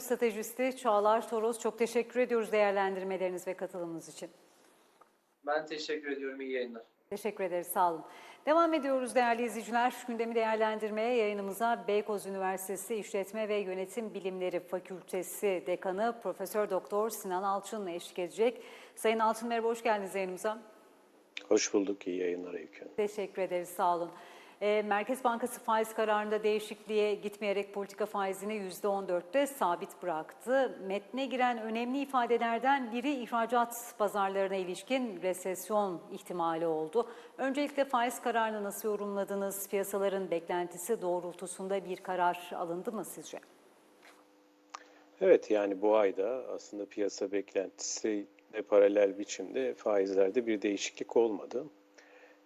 Stratejisti Çağlar Toros çok teşekkür ediyoruz değerlendirmeleriniz ve katılımınız için. Ben teşekkür ediyorum. İyi yayınlar. Teşekkür ederiz, sağ olun. Devam ediyoruz değerli izleyiciler. Gündemi değerlendirmeye yayınımıza Beykoz Üniversitesi İşletme ve Yönetim Bilimleri Fakültesi Dekanı Profesör Doktor Sinan Alçın'la eşlik edecek. Sayın Alçın merhaba, hoş geldiniz yayınımıza. Hoş bulduk. İyi yayınlar Hanım. Teşekkür ederiz, sağ olun. Ee, Merkez Bankası faiz kararında değişikliğe gitmeyerek politika faizini %14'te sabit bıraktı. Metne giren önemli ifadelerden biri ihracat pazarlarına ilişkin resesyon ihtimali oldu. Öncelikle faiz kararını nasıl yorumladınız? Piyasaların beklentisi doğrultusunda bir karar alındı mı sizce? Evet yani bu ayda aslında piyasa beklentisi paralel biçimde faizlerde bir değişiklik olmadı.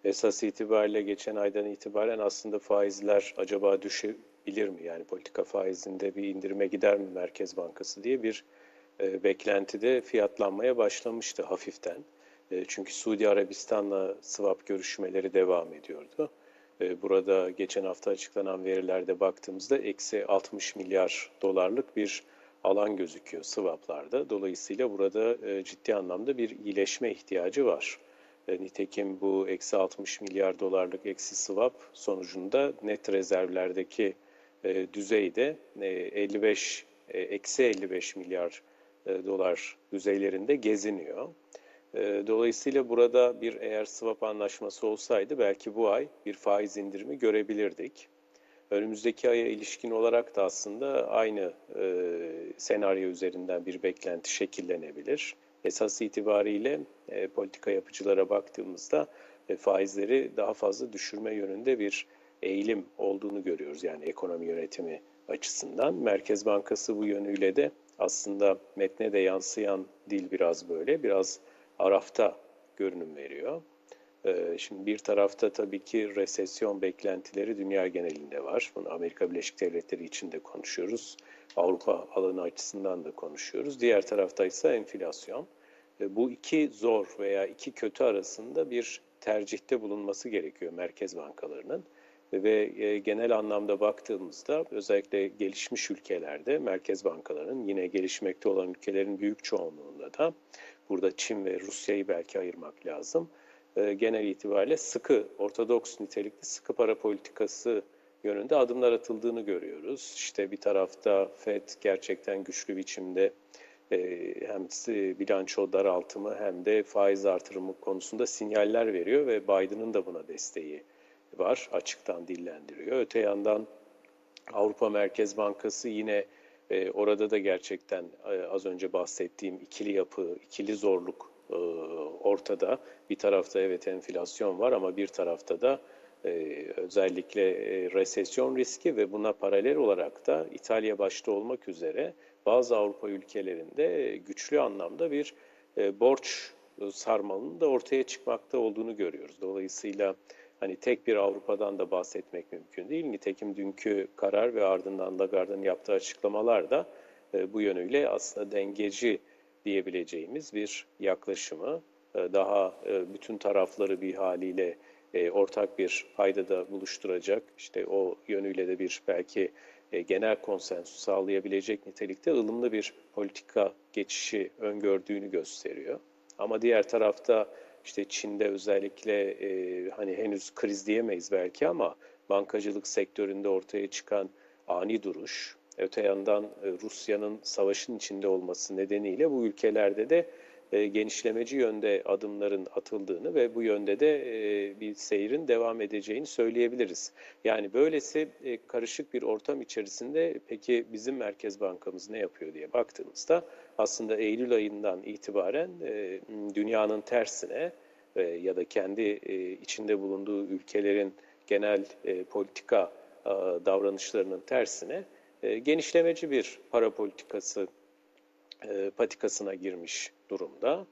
Esas itibariyle geçen aydan itibaren aslında faizler acaba düşebilir mi? Yani politika faizinde bir indirime gider mi Merkez Bankası diye bir e, beklentide fiyatlanmaya başlamıştı hafiften. E, çünkü Suudi Arabistan'la swap görüşmeleri devam ediyordu. E, burada geçen hafta açıklanan verilerde baktığımızda eksi 60 milyar dolarlık bir alan gözüküyor swaplarda. Dolayısıyla burada e, ciddi anlamda bir iyileşme ihtiyacı var. E, Nitekim bu eksi 60 milyar dolarlık eksi swap sonucunda net rezervlerdeki e, düzeyde e, 55 e, eksi 55 milyar dolar düzeylerinde geziniyor. Dolayısıyla burada bir eğer swap anlaşması olsaydı belki bu ay bir faiz indirimi görebilirdik. Önümüzdeki aya ilişkin olarak da aslında aynı e, senaryo üzerinden bir beklenti şekillenebilir. Esas itibariyle e, politika yapıcılara baktığımızda e, faizleri daha fazla düşürme yönünde bir eğilim olduğunu görüyoruz. Yani ekonomi yönetimi açısından. Merkez Bankası bu yönüyle de aslında metne de yansıyan dil biraz böyle, biraz arafta görünüm veriyor. Ee, Şimdi bir tarafta tabii ki resesyon beklentileri dünya genelinde var. Bunu Amerika Birleşik Devletleri için de konuşuyoruz. Avrupa alanı açısından da konuşuyoruz. Diğer tarafta ise enflasyon. Bu iki zor veya iki kötü arasında bir tercihte bulunması gerekiyor merkez bankalarının. Ve e, genel anlamda baktığımızda özellikle gelişmiş ülkelerde merkez bankalarının yine gelişmekte olan ülkelerin büyük çoğunluğunda da burada Çin ve Rusya'yı belki ayırmak lazım e, genel itibariyle sıkı, ortodoks nitelikli sıkı para politikası yönünde adımlar atıldığını görüyoruz. İşte bir tarafta FED gerçekten güçlü biçimde hem bilanço daraltımı hem de faiz artırımı konusunda sinyaller veriyor ve Biden'ın da buna desteği var, açıktan dillendiriyor. Öte yandan Avrupa Merkez Bankası yine e, orada da gerçekten e, az önce bahsettiğim ikili yapı, ikili zorluk e, ortada. Bir tarafta evet enflasyon var ama bir tarafta da özellikle e, resesyon riski ve buna paralel olarak da İtalya başta olmak üzere bazı Avrupa ülkelerinde güçlü anlamda bir e, borç sarmalının da ortaya çıkmakta olduğunu görüyoruz. Dolayısıyla hani tek bir Avrupa'dan da bahsetmek mümkün değil. Nitekim dünkü karar ve ardından Lagarde'ın yaptığı açıklamalar da e, bu yönüyle aslında dengeci diyebileceğimiz bir yaklaşımı e, daha e, bütün tarafları bir haliyle e, ortak bir paydada buluşturacak, işte o yönüyle de bir belki genel konsensus sağlayabilecek nitelikte ılımlı bir politika geçişi öngördüğünü gösteriyor. Ama diğer tarafta işte Çin'de özellikle hani henüz kriz diyemeyiz belki ama bankacılık sektöründe ortaya çıkan ani duruş, Öte yandan e, Rusya'nın savaşın içinde olması nedeniyle bu ülkelerde de e, genişlemeci yönde adımların atıldığını ve bu yönde de e, bir seyrin devam edeceğini söyleyebiliriz. Yani böylesi karışık bir ortam içerisinde peki bizim Merkez Bankamız ne yapıyor diye baktığımızda aslında Eylül ayından itibaren dünyanın tersine ya da kendi içinde bulunduğu ülkelerin genel politika davranışlarının tersine e, genişlemeci bir para politikası e, patikasına girmiş durumda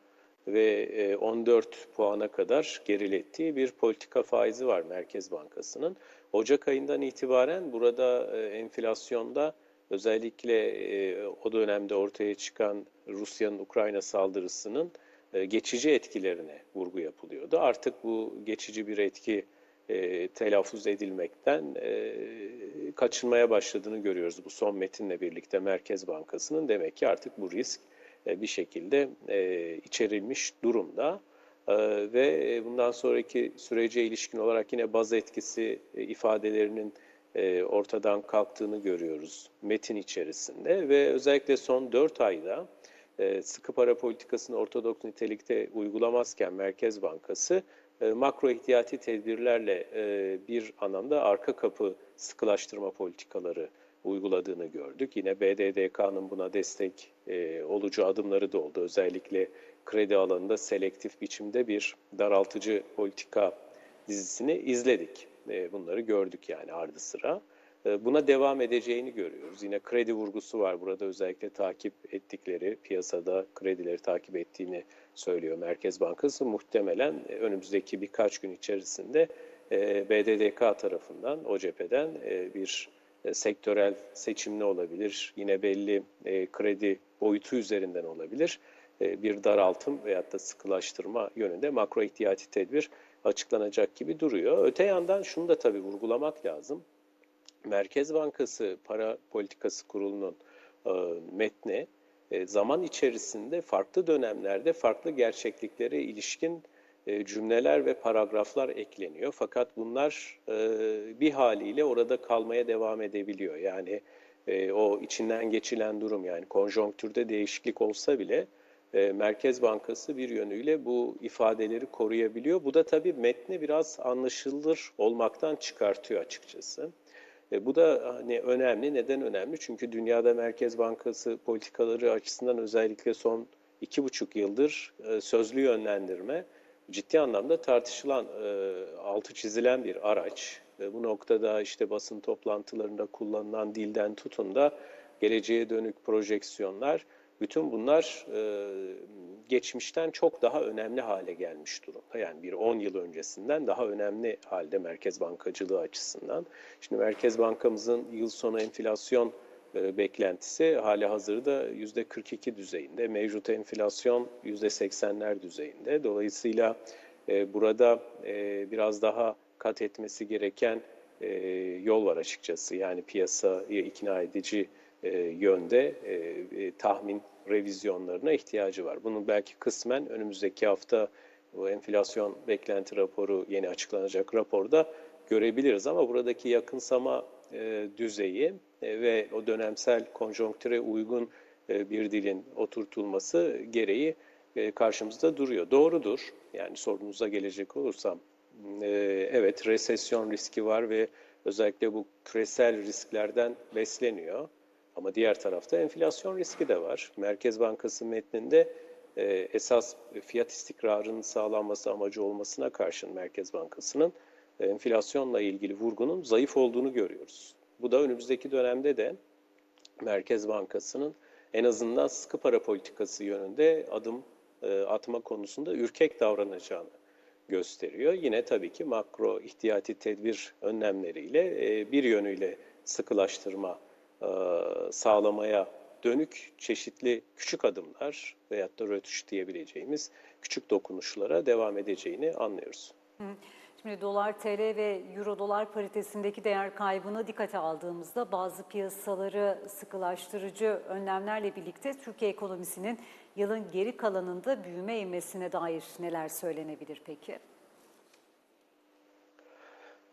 ve 14 e, puana kadar gerilettiği bir politika faizi var Merkez Bankası'nın. Ocak ayından itibaren burada enflasyonda özellikle o dönemde ortaya çıkan Rusya'nın Ukrayna saldırısının geçici etkilerine vurgu yapılıyordu. Artık bu geçici bir etki e, telaffuz edilmekten e, kaçınmaya başladığını görüyoruz bu son metinle birlikte Merkez Bankası'nın. Demek ki artık bu risk e, bir şekilde e, içerilmiş durumda. E, ve bundan sonraki sürece ilişkin olarak yine baz etkisi e, ifadelerinin e, ortadan kalktığını görüyoruz metin içerisinde ve özellikle son 4 ayda e, sıkı para politikasını ortodoks nitelikte uygulamazken Merkez Bankası e, makro ihtiyati tedbirlerle e, bir anlamda arka kapı sıkılaştırma politikaları uyguladığını gördük. Yine BDDK'nın buna destek e, olucu adımları da oldu. Özellikle kredi alanında selektif biçimde bir daraltıcı politika dizisini izledik. E, bunları gördük yani ardı sıra. E, buna devam edeceğini görüyoruz. Yine kredi vurgusu var burada özellikle takip ettikleri, piyasada kredileri takip ettiğini söylüyor Merkez Bankası. Muhtemelen e, önümüzdeki birkaç gün içerisinde e, BDDK tarafından, o cepheden e, bir e, sektörel seçimli olabilir. Yine belli e, kredi boyutu üzerinden olabilir. E, bir daraltım veyahut da sıkılaştırma yönünde makro ihtiyati tedbir açıklanacak gibi duruyor. Öte yandan şunu da tabii vurgulamak lazım. Merkez Bankası Para Politikası Kurulu'nun e, metni e, zaman içerisinde farklı dönemlerde farklı gerçekliklere ilişkin cümleler ve paragraflar ekleniyor. Fakat bunlar e, bir haliyle orada kalmaya devam edebiliyor. Yani e, o içinden geçilen durum yani konjonktürde değişiklik olsa bile e, Merkez Bankası bir yönüyle bu ifadeleri koruyabiliyor. Bu da tabii metni biraz anlaşılır olmaktan çıkartıyor açıkçası. E, bu da hani önemli. Neden önemli? Çünkü dünyada Merkez Bankası politikaları açısından özellikle son iki buçuk yıldır e, sözlü yönlendirme ciddi anlamda tartışılan, e, altı çizilen bir araç. Bu noktada işte basın toplantılarında kullanılan dilden tutun da geleceğe dönük projeksiyonlar, bütün bunlar e, geçmişten çok daha önemli hale gelmiş durumda. Yani bir 10 yıl öncesinden daha önemli halde merkez bankacılığı açısından. Şimdi Merkez Bankamızın yıl sonu enflasyon e, beklentisi hali hazırda %42 düzeyinde. Mevcut enflasyon %80'ler düzeyinde. Dolayısıyla e, burada e, biraz daha kat etmesi gereken yol var açıkçası. Yani piyasayı ikna edici yönde tahmin revizyonlarına ihtiyacı var. Bunun belki kısmen önümüzdeki hafta bu enflasyon beklenti raporu yeni açıklanacak raporda görebiliriz ama buradaki yakınsama e, düzeyi e, ve o dönemsel konjonktüre uygun e, bir dilin oturtulması gereği e, karşımızda duruyor. Doğrudur. Yani sorunuza gelecek olursam e, evet resesyon riski var ve özellikle bu küresel risklerden besleniyor. Ama diğer tarafta enflasyon riski de var. Merkez Bankası metninde e, esas fiyat istikrarının sağlanması amacı olmasına karşın Merkez Bankası'nın enflasyonla ilgili vurgunun zayıf olduğunu görüyoruz. Bu da önümüzdeki dönemde de Merkez Bankası'nın en azından sıkı para politikası yönünde adım e, atma konusunda ürkek davranacağını gösteriyor. Yine tabii ki makro ihtiyati tedbir önlemleriyle e, bir yönüyle sıkılaştırma e, sağlamaya dönük çeşitli küçük adımlar veyahut da rötuş diyebileceğimiz küçük dokunuşlara devam edeceğini anlıyoruz. Şimdi dolar TL ve euro dolar paritesindeki değer kaybını dikkate aldığımızda bazı piyasaları sıkılaştırıcı önlemlerle birlikte Türkiye ekonomisinin yılın geri kalanında büyüme ivmesine dair neler söylenebilir peki?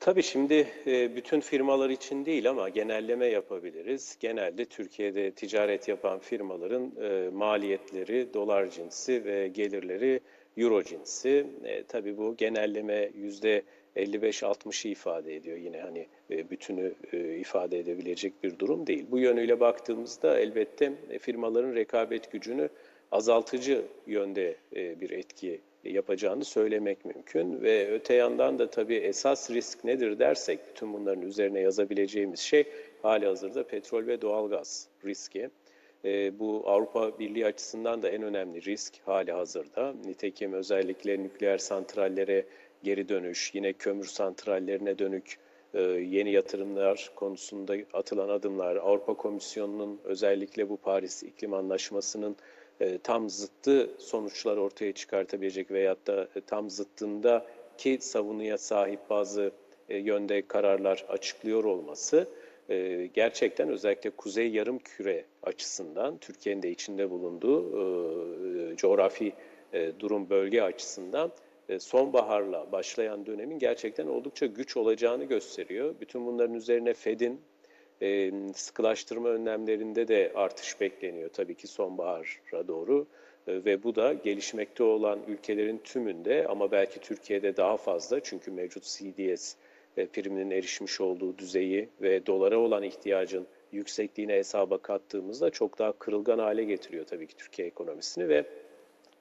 Tabii şimdi e, bütün firmalar için değil ama genelleme yapabiliriz. Genelde Türkiye'de ticaret yapan firmaların e, maliyetleri dolar cinsi ve gelirleri euro cinsi. E, tabii bu genelleme yüzde 55-60'ı ifade ediyor. Yine hani e, bütünü e, ifade edebilecek bir durum değil. Bu yönüyle baktığımızda elbette e, firmaların rekabet gücünü azaltıcı yönde bir etki yapacağını söylemek mümkün. Ve öte yandan da tabii esas risk nedir dersek bütün bunların üzerine yazabileceğimiz şey hali hazırda petrol ve doğalgaz riski. E, bu Avrupa Birliği açısından da en önemli risk hali hazırda. Nitekim özellikle nükleer santrallere geri dönüş, yine kömür santrallerine dönük e, yeni yatırımlar konusunda atılan adımlar, Avrupa Komisyonu'nun özellikle bu Paris İklim Anlaşması'nın e, tam zıttı sonuçlar ortaya çıkartabilecek veyahut da e, tam zıttında ki savunuya sahip bazı e, yönde kararlar açıklıyor olması e, gerçekten özellikle Kuzey Yarımküre açısından Türkiye'nin de içinde bulunduğu e, coğrafi e, durum bölge açısından e, sonbaharla başlayan dönemin gerçekten oldukça güç olacağını gösteriyor. Bütün bunların üzerine Fed'in e, sıkılaştırma önlemlerinde de artış bekleniyor tabii ki sonbahara doğru. E, Ve bu da gelişmekte olan ülkelerin tümünde ama belki Türkiye'de daha fazla çünkü mevcut CDS e, priminin erişmiş olduğu düzeyi ve dolara olan ihtiyacın yüksekliğine hesaba kattığımızda çok daha kırılgan hale getiriyor tabii ki Türkiye ekonomisini ve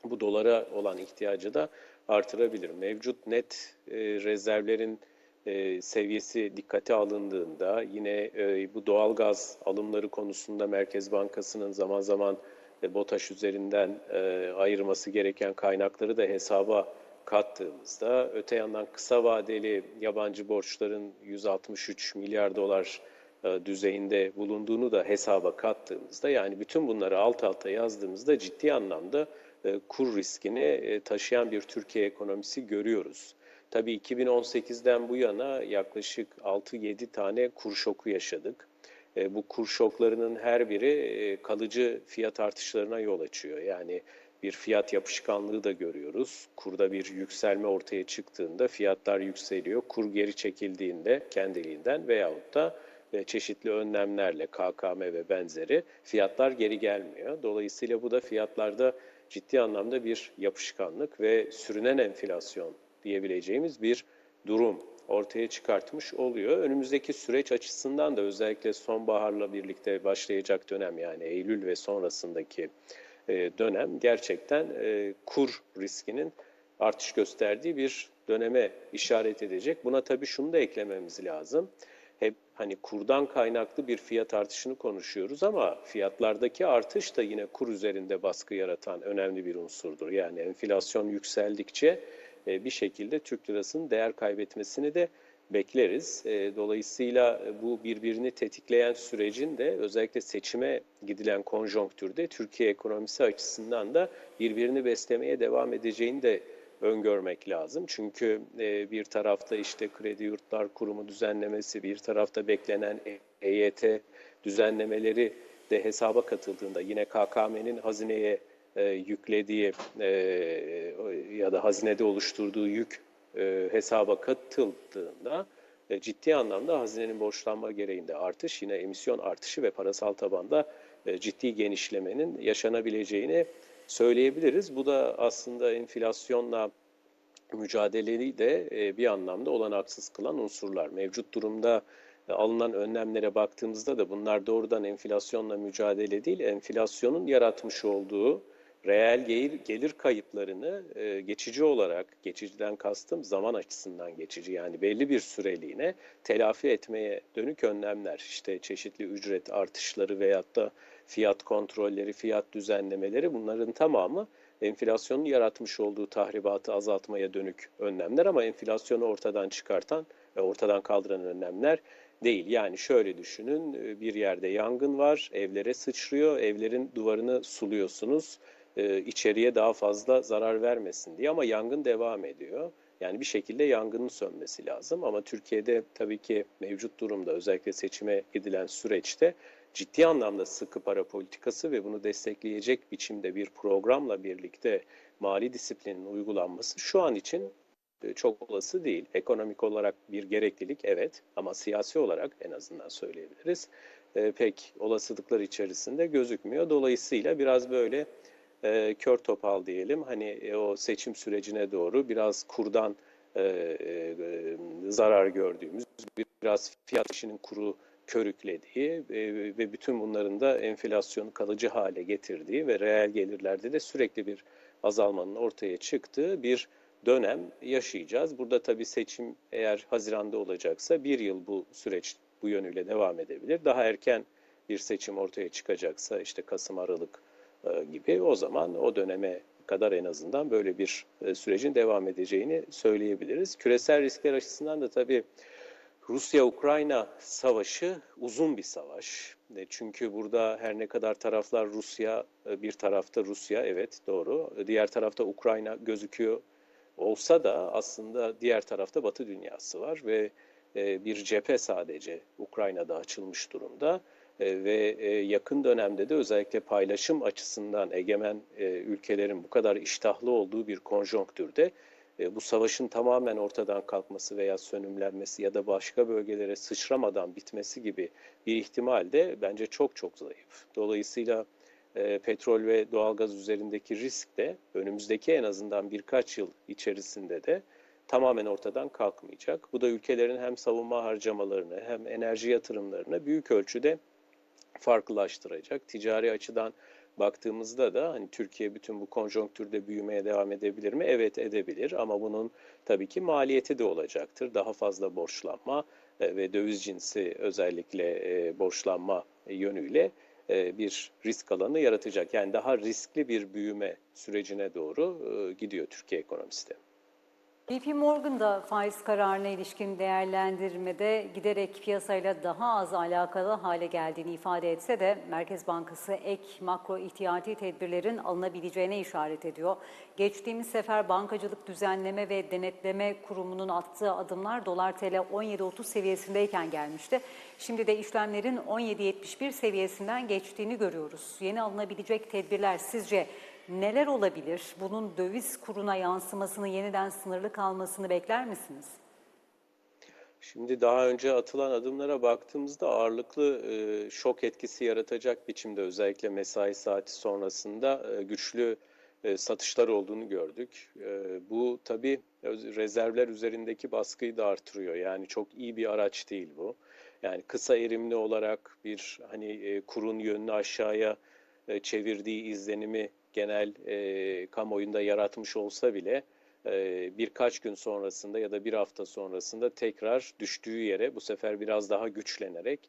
bu dolara olan ihtiyacı da artırabilir. Mevcut net e, rezervlerin e, seviyesi dikkate alındığında yine e, bu doğalgaz alımları konusunda Merkez Bankası'nın zaman zaman e, BOTAŞ üzerinden e, ayırması gereken kaynakları da hesaba kattığımızda öte yandan kısa vadeli yabancı borçların 163 milyar dolar e, düzeyinde bulunduğunu da hesaba kattığımızda yani bütün bunları alt alta yazdığımızda ciddi anlamda e, kur riskini e, taşıyan bir Türkiye ekonomisi görüyoruz. Tabii 2018'den bu yana yaklaşık 6-7 tane kur şoku yaşadık. Bu kur şoklarının her biri kalıcı fiyat artışlarına yol açıyor. Yani bir fiyat yapışkanlığı da görüyoruz. Kurda bir yükselme ortaya çıktığında fiyatlar yükseliyor. Kur geri çekildiğinde kendiliğinden veyahut da e, çeşitli önlemlerle KKM ve benzeri fiyatlar geri gelmiyor. Dolayısıyla bu da fiyatlarda ciddi anlamda bir yapışkanlık ve sürünen enflasyon diyebileceğimiz bir durum ortaya çıkartmış oluyor. Önümüzdeki süreç açısından da özellikle sonbaharla birlikte başlayacak dönem yani Eylül ve sonrasındaki dönem gerçekten e, kur riskinin artış gösterdiği bir döneme işaret edecek. Buna tabii şunu da eklememiz lazım. Hep hani kurdan kaynaklı bir fiyat artışını konuşuyoruz ama fiyatlardaki artış da yine kur üzerinde baskı yaratan önemli bir unsurdur. Yani enflasyon yükseldikçe e, bir şekilde Türk lirasının değer kaybetmesini de bekleriz. E, Dolayısıyla bu birbirini tetikleyen sürecin de özellikle seçime gidilen konjonktürde Türkiye ekonomisi açısından da birbirini beslemeye devam edeceğini de öngörmek lazım. Çünkü e, bir tarafta işte kredi yurtlar kurumu düzenlemesi, bir tarafta beklenen EYT düzenlemeleri de hesaba katıldığında yine KKM'nin hazineye e, yüklediği e, ya da hazinede oluşturduğu yük e, hesaba katıldığında e, ciddi anlamda hazinenin borçlanma gereğinde artış, yine emisyon artışı ve parasal tabanda e, ciddi genişlemenin yaşanabileceğini söyleyebiliriz. Bu da aslında enflasyonla mücadeleyi de e, bir anlamda olanaksız kılan unsurlar. Mevcut durumda e, alınan önlemlere baktığımızda da bunlar doğrudan enflasyonla mücadele değil, enflasyonun yaratmış olduğu reel gelir, kayıplarını e, geçici olarak, geçiciden kastım zaman açısından geçici yani belli bir süreliğine telafi etmeye dönük önlemler. İşte çeşitli ücret artışları veyahut da fiyat kontrolleri, fiyat düzenlemeleri bunların tamamı enflasyonun yaratmış olduğu tahribatı azaltmaya dönük önlemler ama enflasyonu ortadan çıkartan ve ortadan kaldıran önlemler değil. Yani şöyle düşünün bir yerde yangın var, evlere sıçrıyor, evlerin duvarını suluyorsunuz e, içeriye daha fazla zarar vermesin diye ama yangın devam ediyor. Yani bir şekilde yangının sönmesi lazım ama Türkiye'de tabii ki mevcut durumda özellikle seçime gidilen süreçte ciddi anlamda sıkı para politikası ve bunu destekleyecek biçimde bir programla birlikte mali disiplinin uygulanması şu an için e, çok olası değil. Ekonomik olarak bir gereklilik evet ama siyasi olarak en azından söyleyebiliriz. E, pek olasılıklar içerisinde gözükmüyor. Dolayısıyla biraz böyle e, kör topal diyelim hani e, o seçim sürecine doğru biraz kurdan e, e, zarar gördüğümüz biraz fiyat işinin kuru körüklediği e, ve bütün bunların da enflasyonu kalıcı hale getirdiği ve reel gelirlerde de sürekli bir azalmanın ortaya çıktığı bir dönem yaşayacağız. Burada tabii seçim eğer Haziran'da olacaksa bir yıl bu süreç bu yönüyle devam edebilir. Daha erken bir seçim ortaya çıkacaksa işte Kasım Aralık gibi o zaman o döneme kadar en azından böyle bir e, sürecin devam edeceğini söyleyebiliriz. Küresel riskler açısından da tabii Rusya-Ukrayna savaşı uzun bir savaş. E, Çünkü burada her ne kadar taraflar Rusya, bir tarafta Rusya evet doğru, diğer tarafta Ukrayna gözüküyor olsa da aslında diğer tarafta Batı dünyası var ve e, bir cephe sadece Ukrayna'da açılmış durumda. E, ve e, yakın dönemde de özellikle paylaşım açısından egemen e, ülkelerin bu kadar iştahlı olduğu bir konjonktürde bu savaşın tamamen ortadan kalkması veya sönümlenmesi ya da başka bölgelere sıçramadan bitmesi gibi bir ihtimal de bence çok çok zayıf. Dolayısıyla petrol ve doğalgaz üzerindeki risk de önümüzdeki en azından birkaç yıl içerisinde de tamamen ortadan kalkmayacak. Bu da ülkelerin hem savunma harcamalarını hem enerji yatırımlarını büyük ölçüde farklılaştıracak. Ticari açıdan baktığımızda da hani Türkiye bütün bu konjonktürde büyümeye devam edebilir mi? Evet edebilir ama bunun tabii ki maliyeti de olacaktır. Daha fazla borçlanma e, ve döviz cinsi özellikle e, borçlanma yönüyle e, bir risk alanı yaratacak. Yani daha riskli bir büyüme sürecine doğru gidiyor Türkiye ekonomisi de. JP Morgan da faiz kararına ilişkin değerlendirmede giderek piyasayla daha az alakalı hale geldiğini ifade etse de Merkez Bankası ek makro ihtiyati tedbirlerin alınabileceğine işaret ediyor. Geçtiğimiz sefer Bankacılık Düzenleme ve Denetleme Kurumu'nun attığı adımlar dolar TL 17.30 seviyesindeyken gelmişti. Şimdi de işlemlerin 17.71 seviyesinden geçtiğini görüyoruz. Yeni alınabilecek tedbirler sizce neler olabilir? Bunun döviz kuruna yansımasını yeniden sınırlı kalmasını bekler misiniz? Şimdi daha önce atılan adımlara baktığımızda ağırlıklı e, şok etkisi yaratacak biçimde özellikle mesai saati sonrasında e, güçlü e, satışlar olduğunu gördük. E, bu tabii rezervler üzerindeki baskıyı da artırıyor. Yani çok iyi bir araç değil bu. Yani kısa erimli olarak bir hani e, kurun yönünü aşağıya e, çevirdiği izlenimi genel e, kamuoyunda yaratmış olsa bile e, birkaç gün sonrasında ya da bir hafta sonrasında tekrar düştüğü yere bu sefer biraz daha güçlenerek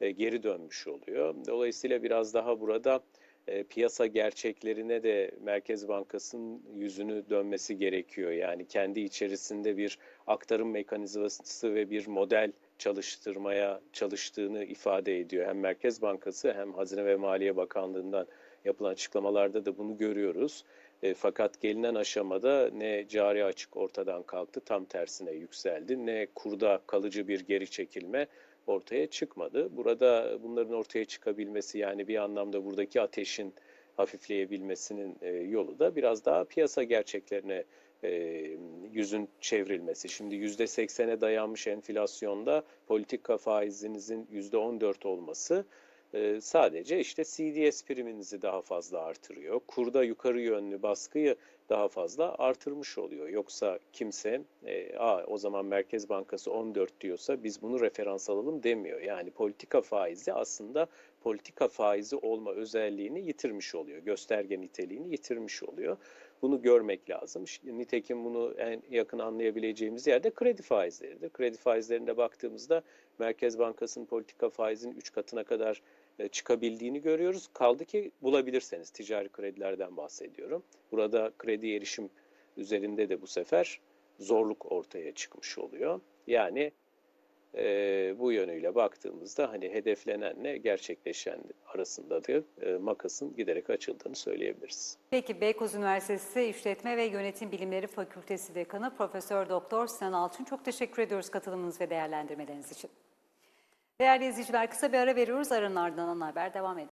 e, geri dönmüş oluyor. Dolayısıyla biraz daha burada e, piyasa gerçeklerine de Merkez Bankası'nın yüzünü dönmesi gerekiyor. Yani kendi içerisinde bir aktarım mekanizması ve bir model çalıştırmaya çalıştığını ifade ediyor. Hem Merkez Bankası hem Hazine ve Maliye Bakanlığı'ndan yapılan açıklamalarda da bunu görüyoruz. E, fakat gelinen aşamada ne cari açık ortadan kalktı, tam tersine yükseldi, ne kurda kalıcı bir geri çekilme ortaya çıkmadı. Burada bunların ortaya çıkabilmesi yani bir anlamda buradaki ateşin hafifleyebilmesinin e, yolu da biraz daha piyasa gerçeklerine e, yüzün çevrilmesi. Şimdi yüzde seksene dayanmış enflasyonda politika faizinizin yüzde on dört olması sadece işte CDS priminizi daha fazla artırıyor. Kurda yukarı yönlü baskıyı daha fazla artırmış oluyor. Yoksa kimse e, Aa, o zaman Merkez Bankası 14 diyorsa biz bunu referans alalım demiyor. Yani politika faizi aslında politika faizi olma özelliğini yitirmiş oluyor. Gösterge niteliğini yitirmiş oluyor. Bunu görmek lazım. Nitekim bunu en yakın anlayabileceğimiz yerde kredi faizleridir. Kredi faizlerine baktığımızda Merkez Bankası'nın politika faizinin 3 katına kadar çıkabildiğini görüyoruz. Kaldı ki bulabilirseniz ticari kredilerden bahsediyorum. Burada kredi erişim üzerinde de bu sefer zorluk ortaya çıkmış oluyor. Yani e, bu yönüyle baktığımızda hani hedeflenenle gerçekleşen arasında da e, makasın giderek açıldığını söyleyebiliriz. Peki Beykoz Üniversitesi İşletme ve Yönetim Bilimleri Fakültesi Dekanı Profesör Doktor Sinan Altun çok teşekkür ediyoruz katılımınız ve değerlendirmeleriniz için. Değerli izleyiciler kısa bir ara veriyoruz. Aranın ardından haber devam ediyor.